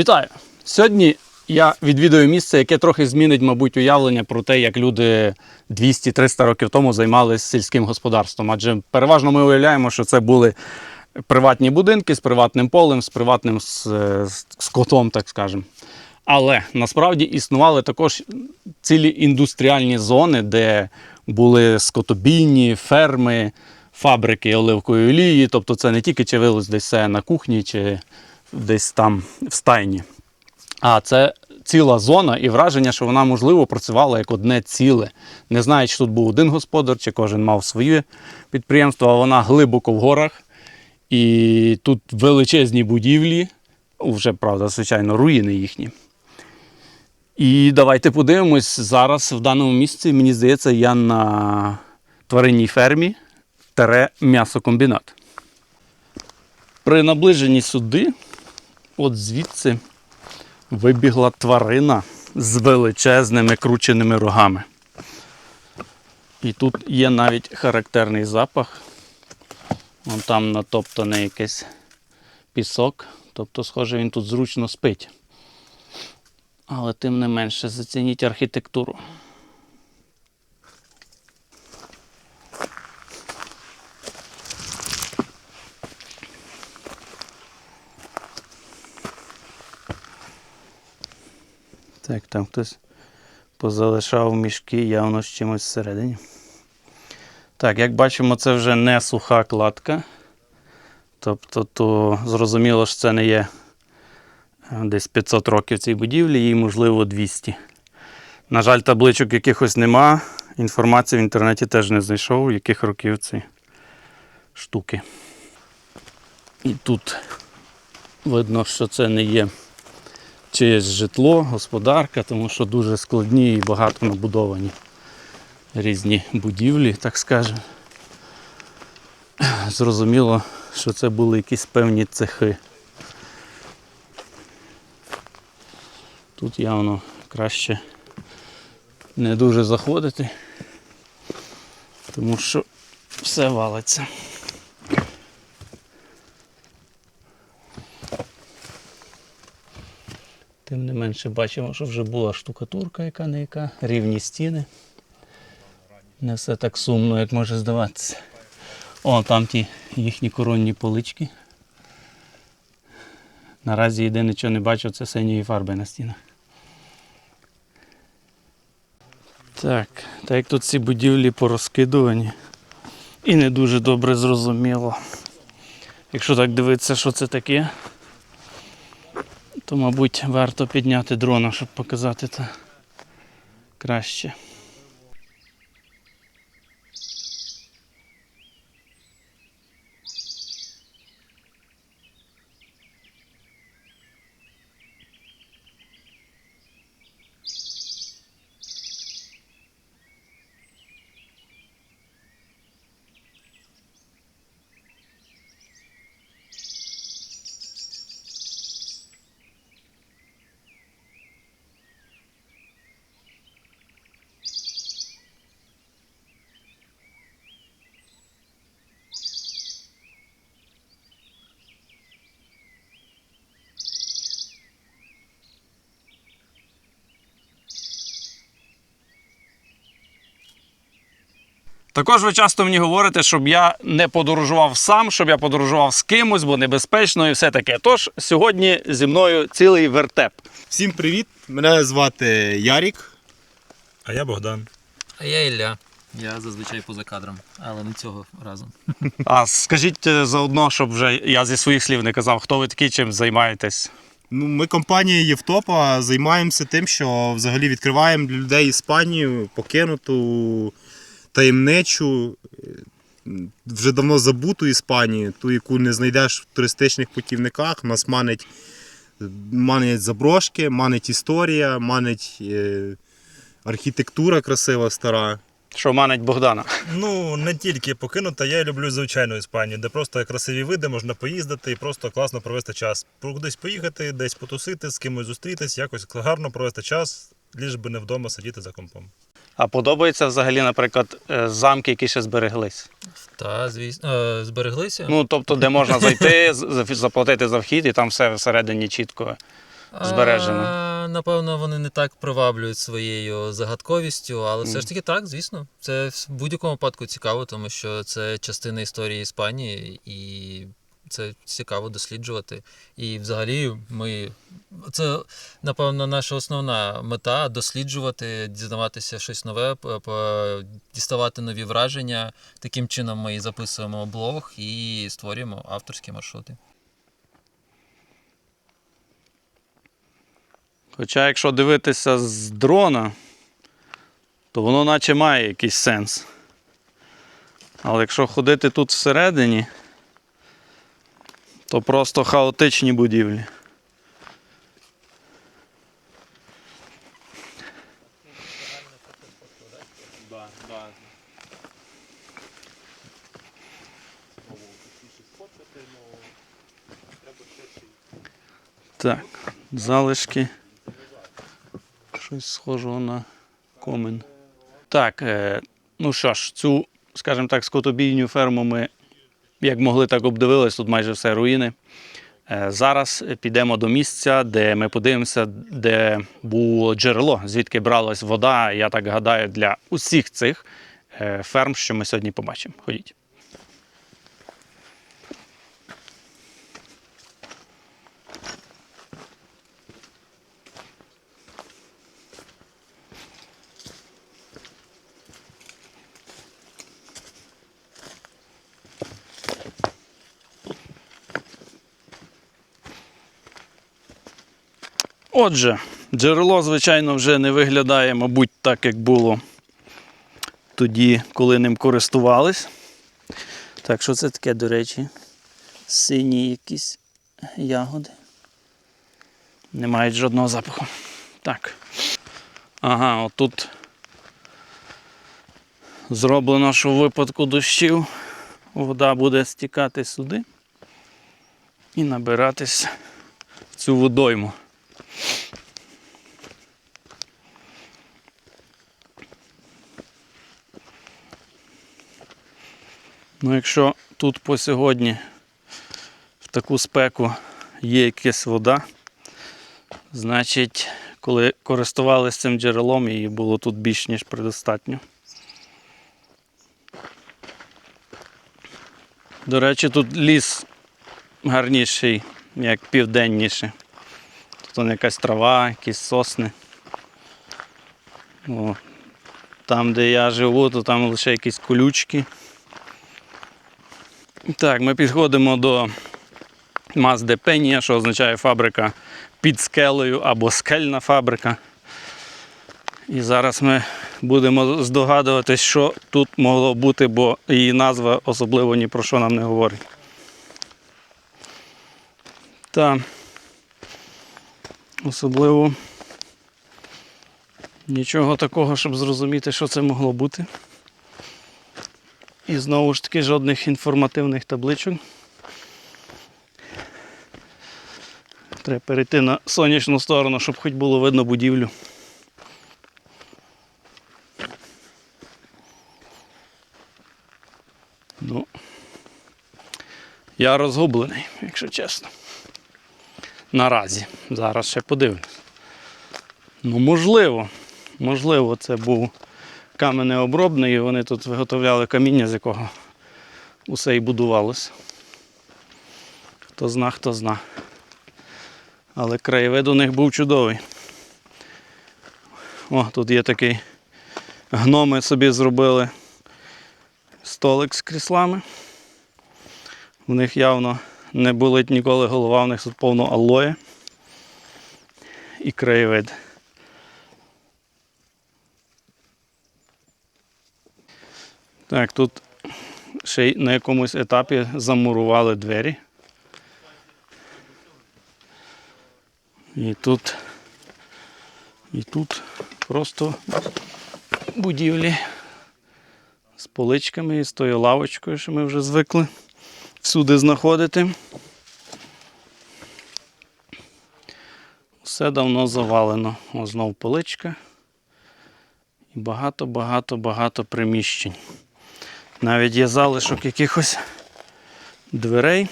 Вітаю! Сьогодні я відвідую місце, яке трохи змінить, мабуть, уявлення про те, як люди 200-300 років тому займалися сільським господарством. Адже переважно ми уявляємо, що це були приватні будинки з приватним полем, з приватним скотом, так скажемо. Але насправді існували також цілі індустріальні зони, де були скотобійні, ферми, фабрики оливкової олії. Тобто це не тільки чавилось десь на кухні чи десь там в стайні. А це ціла зона і враження, що вона, можливо, працювала як одне ціле. Не знаю, чи тут був один господар, чи кожен мав своє підприємство, а вона глибоко в горах. І тут величезні будівлі, вже, правда, звичайно, руїни їхні. І давайте подивимось зараз в даному місці. Мені здається, я на тваринній фермі тере м'ясокомбінат. При наближенні сюди, от звідси, вибігла тварина з величезними крученими рогами. І тут є навіть характерний запах. Вон там натоптаний якийсь пісок. Тобто, схоже, він тут зручно спить. Але тим не менше зацініть архітектуру. Так, там хтось позалишав мішки явно з чимось всередині. Так, як бачимо, це вже не суха кладка. Тобто, то зрозуміло, що це не є е, десь 500 років цій будівлі, їй, можливо, 200. На жаль, табличок якихось нема. Інформації в інтернеті теж не знайшов, яких років ці штуки. І тут видно, що це не є чиєсь житло, господарка, тому що дуже складні і багато набудовані різні будівлі, так скажемо. Зрозуміло, що це були якісь певні цехи. Тут явно краще не дуже заходити, тому що все валиться. Тим не менше бачимо, що вже була штукатурка, яка не яка, рівні стіни. Не все так сумно, як може здаватися. О, там ті їхні коронні полички. Наразі єдине, що не бачу, це синьої фарби на стінах. Так, так як тут ці будівлі порозкидувані і не дуже добре зрозуміло. Якщо так дивитися, що це таке, то, мабуть, варто підняти дрона, щоб показати це краще. Також ви часто мені говорите, щоб я не подорожував сам, щоб я подорожував з кимось, бо небезпечно і все таке. Тож сьогодні зі мною цілий вертеп. Всім привіт! Мене звати Ярік. А я Богдан. А я Ілля. Я зазвичай поза кадром, але не цього разу. А скажіть е, заодно, щоб вже я зі своїх слів не казав, хто ви такі, чим займаєтесь. Ну, ми компанія Євтопа займаємося тим, що взагалі відкриваємо для людей Іспанію, покинуту, таємничу, е, вже давно забуту Іспанію, ту, яку не знайдеш в туристичних путівниках. Нас манить, манить заброшки, манить історія, манить е, архітектура красива стара. Що манить Богдана? Ну, не тільки покинута, я люблю звичайну Іспанію, де просто красиві види, можна поїздити і просто класно провести час. Кудись поїхати, десь потусити, з кимось зустрітись, якось гарно провести час, ліж би не вдома сидіти за компом. А подобається взагалі, наприклад, е, замки, які ще збереглись. Та, звісно, е, збереглися. Ну, тобто, де можна зайти, заплатити за вхід, і там все всередині чітко збережено? А, напевно, вони не так приваблюють своєю загадковістю, але все ж таки так, звісно. Це в будь-якому випадку цікаво, тому що це частина історії Іспанії, і це цікаво досліджувати. І взагалі ми. Це, напевно, наша основна мета досліджувати, дізнаватися щось нове, діставати нові враження. Таким чином ми записуємо блог і створюємо авторські маршрути. Хоча, якщо дивитися з дрона, то воно наче має якийсь сенс. Але якщо ходити тут всередині, то просто хаотичні будівлі. Так, залишки. Щось схожого на комен. Так, е, ну що ж, цю, скажімо так, скотобійню ферму ми як могли, так обдивились, тут майже все руїни. Е, Зараз підемо до місця, де ми подивимося, де було джерело, звідки бралась вода, я так гадаю, для усіх цих е, ферм, що ми сьогодні побачимо. Ходіть. Отже, джерело, звичайно, вже не виглядає, мабуть, так, як було тоді, коли ним користувались. Так, що це таке, до речі? Сині якісь ягоди. Не мають жодного запаху. Так. Ага, отут зроблено, що в випадку дощів вода буде стікати сюди і набиратись в цю водойму. Ну, якщо тут по сьогодні в таку спеку є якась вода, значить, коли користувалися цим джерелом, її було тут більш ніж предостатньо. До речі, тут ліс гарніший, як південніший. Тут якась трава, якісь сосни. О, там, де я живу, то там лише якісь колючки. Так, ми підходимо до Мазде Пенія, що означає фабрика під скелею або скельна фабрика. І зараз ми будемо здогадуватись, що тут могло бути, бо її назва особливо ні про що нам не говорить. Та особливо нічого такого, щоб зрозуміти, що це могло бути. І знову ж таки жодних інформативних табличок. Треба перейти на сонячну сторону, щоб хоч було видно будівлю. Ну, я розгублений, якщо чесно. Наразі. Зараз ще подивлюсь. Ну, можливо, можливо, це був каменеобробний, і вони тут виготовляли каміння, з якого усе і будувалося. Хто зна, хто зна. Але краєвид у них був чудовий. О, тут є такий гноми собі зробили столик з кріслами. У них явно не болить ніколи голова, у них тут повно алоє і краєвид. Так, тут ще й на якомусь етапі замурували двері. І тут, і тут просто будівлі з поличками і з тою лавочкою, що ми вже звикли всюди знаходити. Все давно завалено. О, знов поличка. І багато-багато-багато приміщень. Навіть є залишок якихось дверей.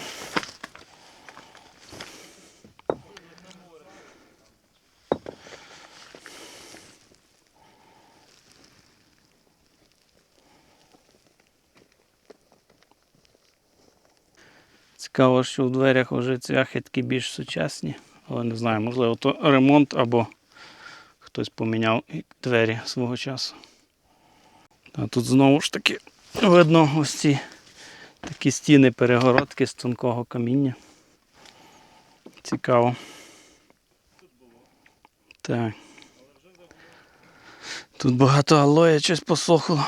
Цікаво, що в дверях вже цвяхи такі більш сучасні. Але не знаю, можливо, то ремонт або хтось поміняв двері свого часу. А тут знову ж таки видно ось ці такі стіни перегородки з тонкого каміння. Цікаво. Так. Тут багато алоє щось посохло.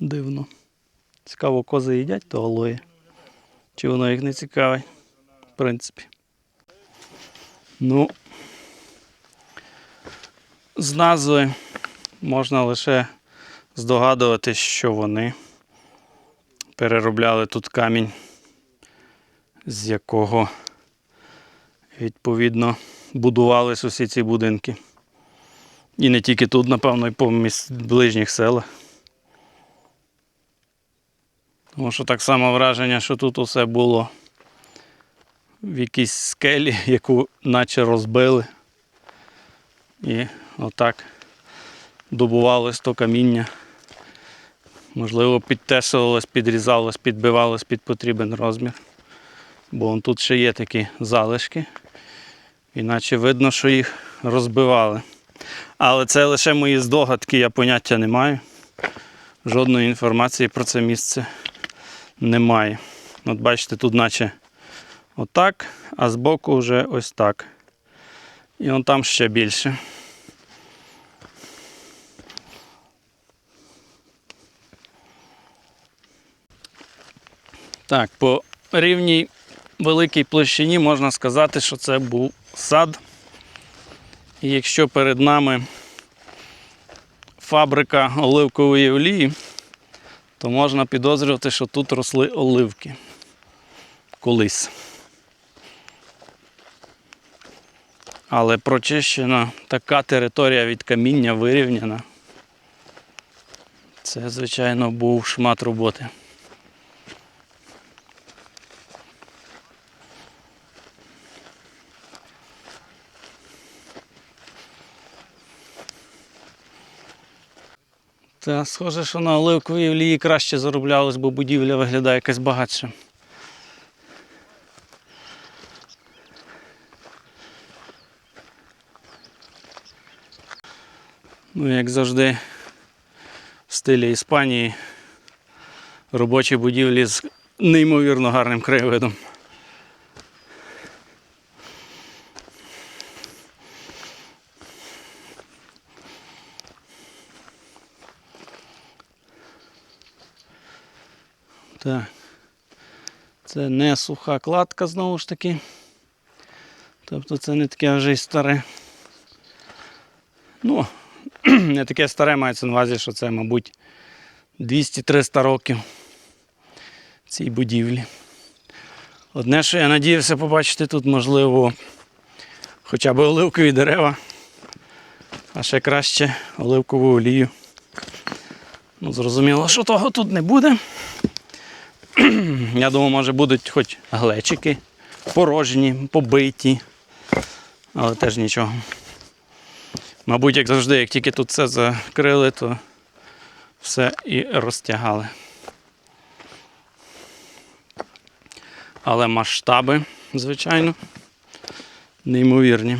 Дивно. Цікаво, кози їдять то алоє. Чи воно їх не цікавить, в принципі. Ну, з назви можна лише здогадуватись, що вони переробляли тут камінь, з якого відповідно будувались усі ці будинки. І не тільки тут, напевно, і по ближніх селах. Тому що так само враження, що тут усе було в якійсь скелі, яку наче розбили. І отак добувалось то каміння. Можливо, підтесувалось, підрізалось, підбивалось під потрібен розмір. Бо вон тут ще є такі залишки. Іначе видно, що їх розбивали. Але це лише мої здогадки, я поняття не маю. Жодної інформації про це місце немає. От бачите, тут наче отак, а збоку вже ось так. І он там ще більше. Так, по рівній великій площині можна сказати, що це був сад. І якщо перед нами фабрика оливкової олії, то можна підозрювати, що тут росли оливки колись. Але прочищена така територія від каміння вирівняна. Це, звичайно, був шмат роботи. Та схоже, що на оливковій олії краще зароблялось, бо будівля виглядає якась багатша. Ну, як завжди, в стилі Іспанії робочі будівлі з неймовірно гарним краєвидом. Це не суха кладка знову ж таки. Тобто це не таке вже й старе. Ну, не таке старе мається на увазі, що це, мабуть, 200-300 років цій будівлі. Одне, що я надіявся побачити тут, можливо, хоча б оливкові дерева, а ще краще оливкову олію. Ну, зрозуміло, що того тут не буде. Я думаю, може будуть хоч глечики порожні, побиті, але теж нічого. Мабуть, як завжди, як тільки тут все закрили, то все і розтягали. Але масштаби, звичайно, неймовірні.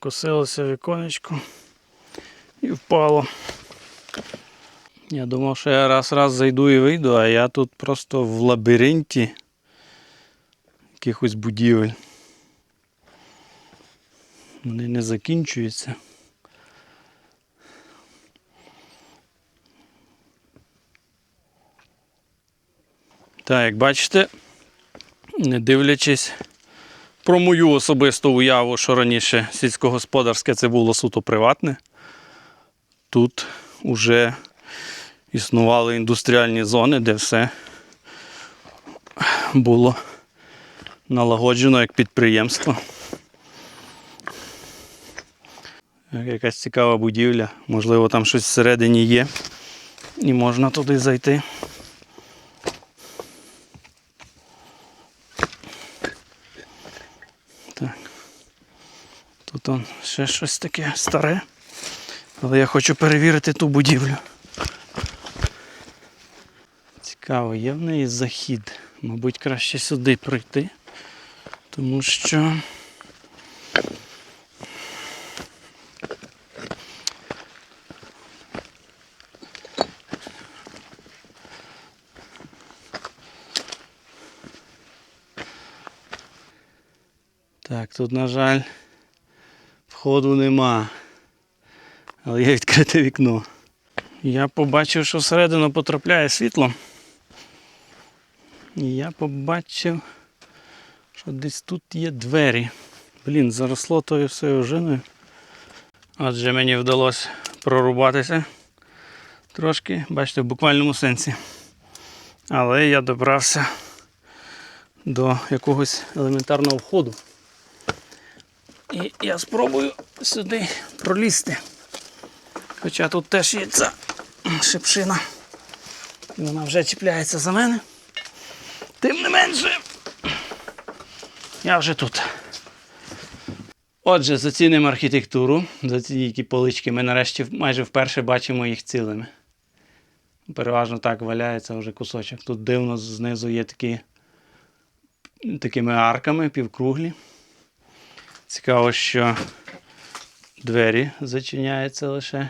Так, покосилося віконечко і впало. Я думав, що я раз-раз зайду і вийду, а я тут просто в лабіринті якихось будівель. Вони не закінчуються. Так, як бачите, не дивлячись про мою особисту уяву, що раніше сільськогосподарське це було суто приватне. Тут вже існували індустріальні зони, де все було налагоджено як підприємство. Якась цікава будівля, можливо, там щось всередині є. І можна туди зайти. Тут он ще щось таке старе. Але я хочу перевірити ту будівлю. Цікаво, є в неї захід. Мабуть, краще сюди прийти. Тому що. Так, тут, на жаль, входу нема. Але є відкрите вікно. Я побачив, що всередину потрапляє світло. І я побачив, що десь тут є двері. Блін, заросло тою всею ожиною. Отже, мені вдалося прорубатися трошки, бачите, в буквальному сенсі. Але я добрався до якогось елементарного входу. І я спробую сюди пролізти. Хоча тут теж є ця шипшина. І вона вже чіпляється за мене. Тим не менше, я вже тут. Отже, зацінимо архітектуру. За ці полички ми нарешті майже вперше бачимо їх цілими. Переважно так валяється вже кусочок. Тут дивно знизу є такі такими арками півкруглі. Цікаво, що двері зачиняються лише.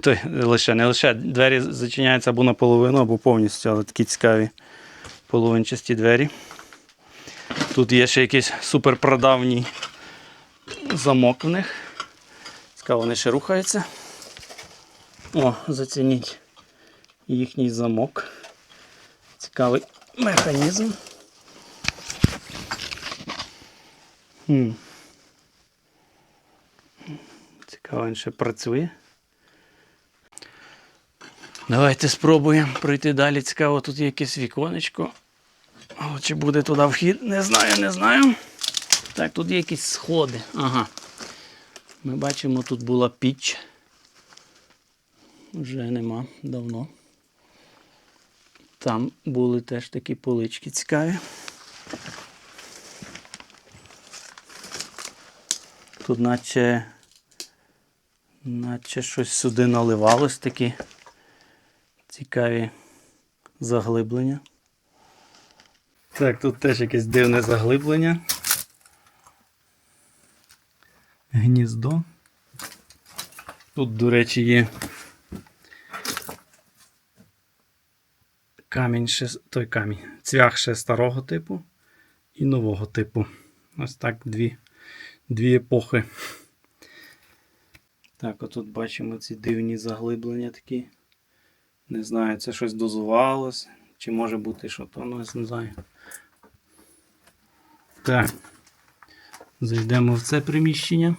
Той, лише, не лише двері зачиняються або наполовину, або повністю, але такі цікаві половинчасті двері. Тут є ще якийсь суперпрадавній замок в них. Цікаво, вони ще рухаються. О, зацініть їхній замок. Цікавий механізм. Хм. Він ще працює. Давайте спробуємо пройти далі. Цікаво, тут є якесь віконечко. Але чи буде туди вхід? Не знаю, не знаю. Так, тут є якісь сходи. Ага. Ми бачимо, тут була піч. Вже нема давно. Там були теж такі полички цікаві. Тут наче, наче щось сюди наливалось такі цікаві заглиблення. Так, тут теж якесь дивне заглиблення. Гніздо. Тут, до речі, є камінь ще, той камінь. Цвях ще старого типу і нового типу. Ось так дві, дві епохи. Так, отут бачимо ці дивні заглиблення такі. Не знаю, це щось дозувалось, чи може бути що то, ну, не знаю. Так. Зайдемо в це приміщення.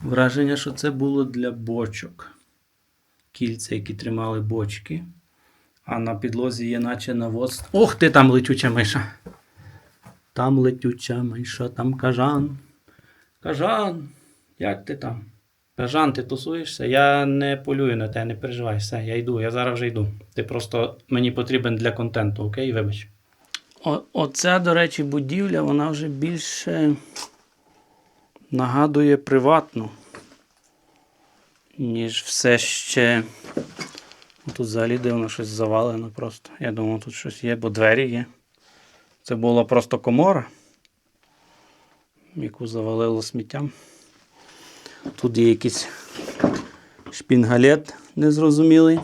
Враження, що це було для бочок. Кільця, які тримали бочки. А на підлозі є наче навоз. Ох ти там летюча миша. Там летюча миша, там кажан. Кажан, як ти там? Кажан, ти тусуєшся? Я не полюю на те, не переживай, все, я йду, я зараз вже йду. Ти просто мені потрібен для контенту, окей, вибач. О, оця, до речі, будівля, вона вже більше нагадує приватну, ніж все ще. Тут взагалі дивно щось завалено просто. Я думав, тут щось є, бо двері є. Це була просто комора, яку завалило сміттям. Тут є якийсь шпінгалет незрозумілий.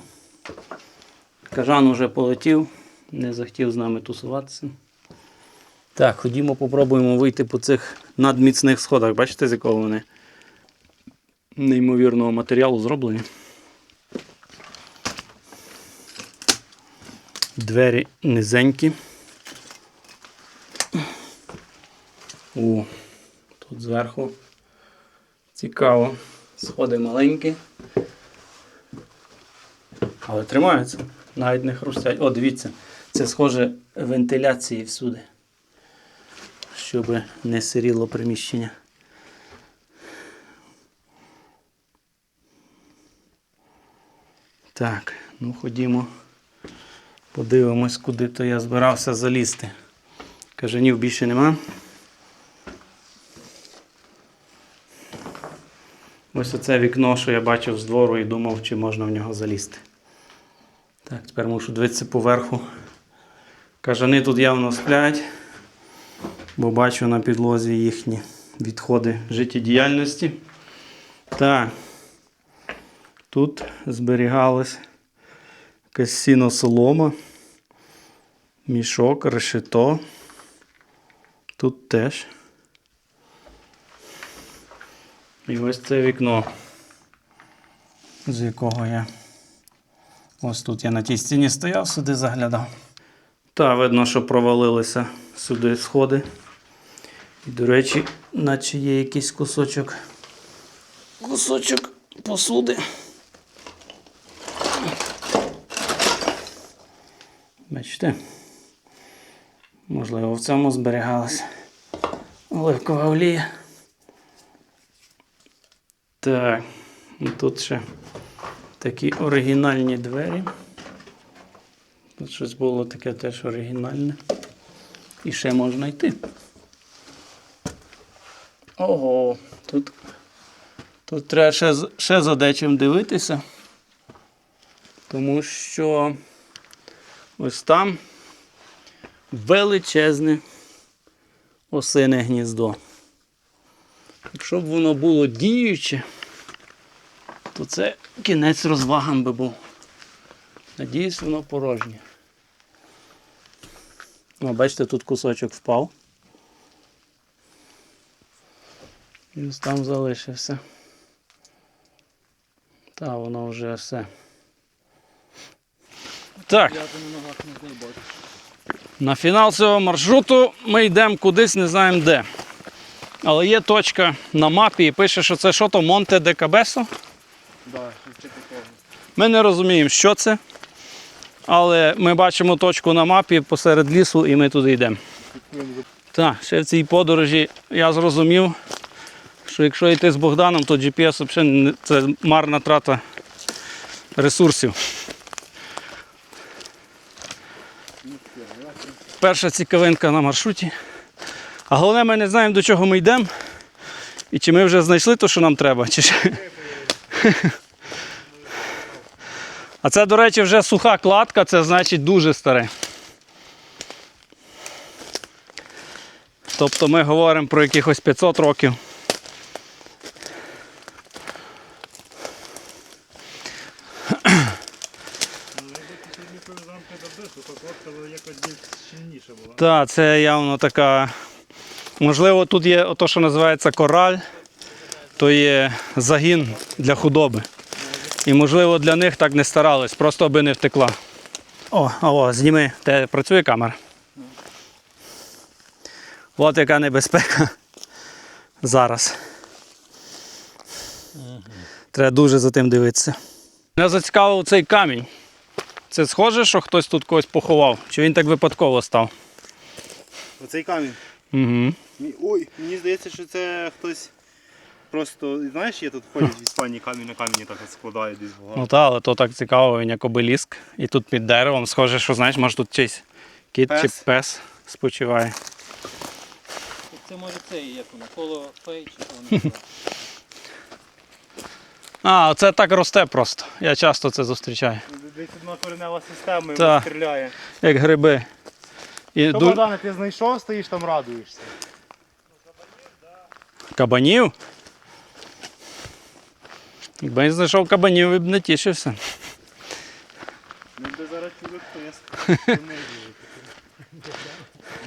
Кажан уже полетів, не захотів з нами тусуватися. Так, ходімо, попробуємо вийти по цих надміцних сходах. Бачите, з якого вони неймовірного матеріалу зроблені. Двері низенькі. О, тут зверху цікаво. Сходи маленькі. Але тримаються. Навіть не хрустять. О, дивіться. Це схоже вентиляції всюди, щоб не сиріло приміщення. Так, ну ходімо. Подивимось, куди то я збирався залізти. Кажанів більше нема. Ось оце вікно, що я бачив з двору і думав, чи можна в нього залізти. Так, тепер мушу дивитися поверху. Кажани тут явно сплять, бо бачу на підлозі їхні відходи життєдіяльності. Так. Тут зберігалась якась сіно-солома, мішок, решето. Тут теж. І ось це вікно, з якого я. Ось тут я на тій стіні стояв, сюди заглядав. Та видно, що провалилися сюди сходи. І, до речі, наче є якийсь кусочок. Кусочок посуди. Бачите? Можливо, в цьому зберігалася оливкова олія. Так, і тут ще такі оригінальні двері. Тут щось було таке теж оригінальне. І ще можна йти. Ого, тут, тут треба ще, ще за дечим дивитися. Тому що ось там величезне осине гніздо. Якщо б воно було діюче, то це кінець розвагам би був. Надіюсь, воно порожнє. О, бачите, тут кусочок впав. І ось там залишився. Та, воно вже все. Так. На фінал цього маршруту ми йдемо кудись, не знаємо де. Але є точка на мапі і пише, що це що то Монте де Кабесо. Ми не розуміємо, що це. Але ми бачимо точку на мапі посеред лісу і ми туди йдемо. Так, ще в цій подорожі я зрозумів, що якщо йти з Богданом, то GPS взагалі це марна трата ресурсів. Перша цікавинка на маршруті. А головне, ми не знаємо, до чого ми йдемо. І чи ми вже знайшли те, що нам треба, чи. А це, до речі, вже суха кладка, це значить дуже старе. Тобто ми говоримо про якихось 500 років. Так, це явно така. Можливо, тут є ото, що називається кораль, то є загін для худоби. І можливо для них так не старались, просто аби не втекла. О, о, зніми, де працює камера. От яка небезпека зараз. Треба дуже за тим дивитися. Мене зацікавив цей камінь. Це схоже, що хтось тут когось поховав, чи він так випадково став? Оцей камінь. Угу. Ой, мені здається, що це хтось просто, знаєш, є тут ходять в Іспанії камінь на камені так от складають десь багато. Ну так, але то так цікаво, він як обеліск. І тут під деревом схоже, що знаєш, може тут чийсь кіт чи Пес. пес спочиває. Це може це як воно, коло фей чи воно. А, це так росте просто. Я часто це зустрічаю. Десь одна коренева система і Та. вона стріляє. Як гриби. І То ду... Богдане, ти знайшов, стоїш там радуєшся. Кабанів. Якби я знайшов кабанів, я б не тішився. Ну де зараз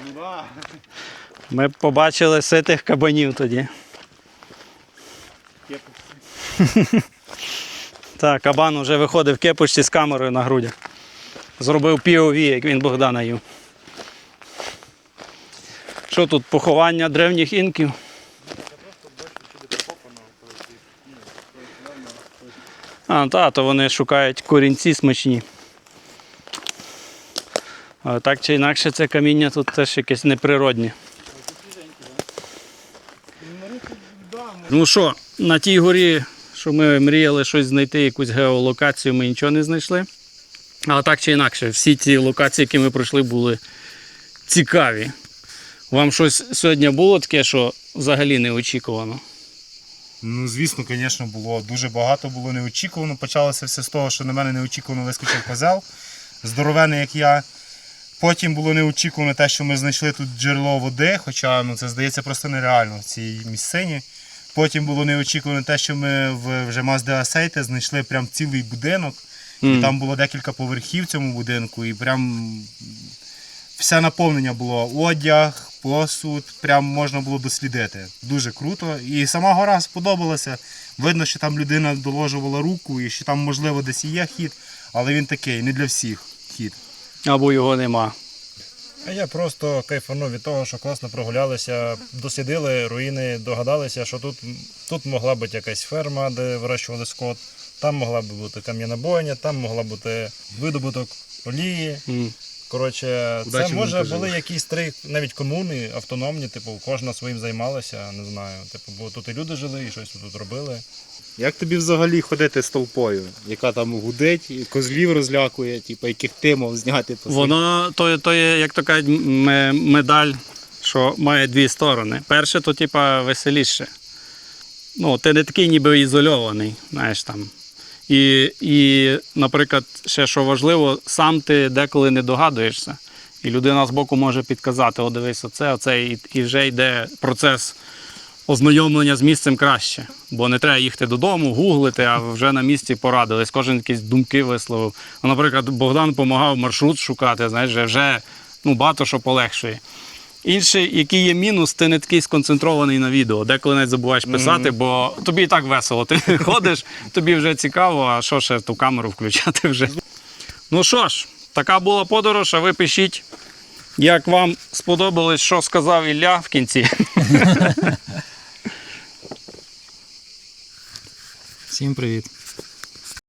Ну да. Ми б побачили ситих кабанів тоді. Так, кабан вже виходив в кепочці з камерою на грудях. Зробив POV, як він Богдана їв. Що тут, поховання древніх інків? А, та, то вони шукають корінці смачні. А так чи інакше, це каміння тут теж якесь неприроднє. Ну що, на тій горі, що ми мріяли щось знайти, якусь геолокацію, ми нічого не знайшли. Але так чи інакше, всі ті локації, які ми пройшли, були цікаві. Вам щось сьогодні було таке, що взагалі неочікувано? Ну, звісно, звісно, було дуже багато було неочікувано. Почалося все з того, що на мене неочікувано вискочив козел, здоровений, як я. Потім було неочікувано те, що ми знайшли тут джерело води, хоча ну, це здається просто нереально в цій місцині. Потім було неочікувано те, що ми в вже Мазде Асейте знайшли прям цілий будинок. І там було декілька поверхів в цьому будинку, і прям все наповнення було одяг, посуд, прям можна було дослідити. Дуже круто. І сама гора сподобалася. Видно, що там людина доложувала руку і що там, можливо, десь і є хід, але він такий, не для всіх хід. Або його нема. А я просто кайфанув від того, що класно прогулялися, дослідили руїни, догадалися, що тут, тут могла бути якась ферма, де вирощували скот, там могла б бути кам'яна бойня, там могла бути видобуток олії. М. Коротше, це може вам були якісь три навіть комуни автономні, типу, кожна своїм займалася, не знаю. Типу, бо тут і люди жили, і щось тут робили. Як тобі взагалі ходити з толпою, яка там гудить, і козлів розлякує, типу, яких ти мав зняти Воно то, то є, як то кажуть, м- медаль, що має дві сторони. Перше, то типа веселіше. Ну, ти не такий ніби ізольований, знаєш там. І, і, наприклад, ще що важливо, сам ти деколи не догадуєшся. І людина з боку може підказати: о, дивись, оце, оце, і, і вже йде процес ознайомлення з місцем краще. Бо не треба їхати додому, гуглити, а вже на місці порадились. Кожен якісь думки висловив. Ну, наприклад, Богдан допомагав маршрут шукати, знаєш, вже, ну, багато що полегшує. Інший, який є мінус, ти не такий сконцентрований на відео. Деколи навіть забуваєш писати, бо тобі і так весело. Ти ходиш, тобі вже цікаво, а що ще ту камеру включати вже. Ну що ж, така була подорож, а ви пишіть, як вам сподобалось, що сказав Ілля в кінці. Всім привіт.